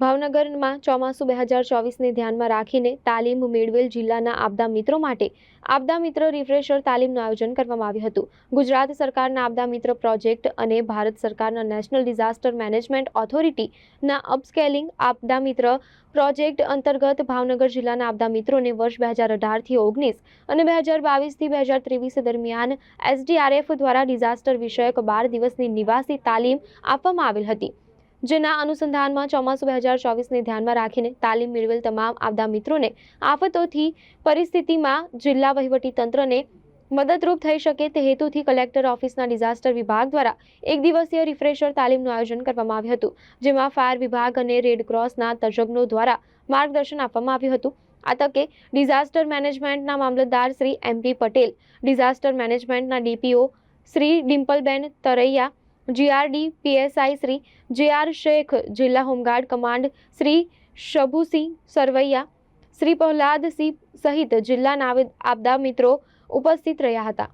ભાવનગરમાં ચોમાસું બે હજાર ચોવીસને ધ્યાનમાં રાખીને તાલીમ મેળવેલ જિલ્લાના આપદા મિત્રો માટે આપદા મિત્ર રિફ્રેશર તાલીમનું આયોજન કરવામાં આવ્યું હતું. ગુજરાત સરકારના આપદા મિત્ર પ્રોજેક્ટ અને ભારત સરકારના નેશનલ ડિઝાસ્ટર મેનેજમેન્ટ ઓથોરિટીના અપસ્કેલિંગ આપદા મિત્ર પ્રોજેક્ટ અંતર્ગત ભાવનગર જિલ્લાના આપદા મિત્રોને વર્ષ બે હજાર અઢારથી ઓગણીસ અને બે હજાર બાવીસથી બે હજાર ત્રેવીસ દરમિયાન એસડીઆરએફ દ્વારા ડિઝાસ્ટર વિષયક બાર દિવસની નિવાસી તાલીમ આપવામાં આવેલ હતી. જેના અનુસંધાનમાં ચોમાસું બે હજાર ચોવીસને ધ્યાનમાં રાખીને તાલીમ મેળવેલ તમામ આપદા મિત્રોને આફતોથી પરિસ્થિતિમાં જિલ્લા તંત્રને મદદરૂપ થઈ શકે તે હેતુથી કલેક્ટર ઓફિસના ડિઝાસ્ટર વિભાગ દ્વારા એક દિવસીય રિફ્રેશર તાલીમનું આયોજન કરવામાં આવ્યું હતું, જેમાં ફાયર વિભાગ અને રેડ ક્રોસના તજજ્ઞો દ્વારા માર્ગદર્શન આપવામાં આવ્યું હતું. આ તકે ડિઝાસ્ટર મેનેજમેન્ટના મામલતદાર શ્રી એમપી પટેલ, ડિઝાસ્ટર મેનેજમેન્ટના DPO Shri Dimpalben Taraiya GRD, PSI Shri J Sheikh, જિલ્લા home guard command Shri Shabhusinh Sarvaiya, Shri Prahladsinh સહિત જિલ્લા નાવિદ આપદા મિત્રો ઉપસ્થિત રહ્યા હતા.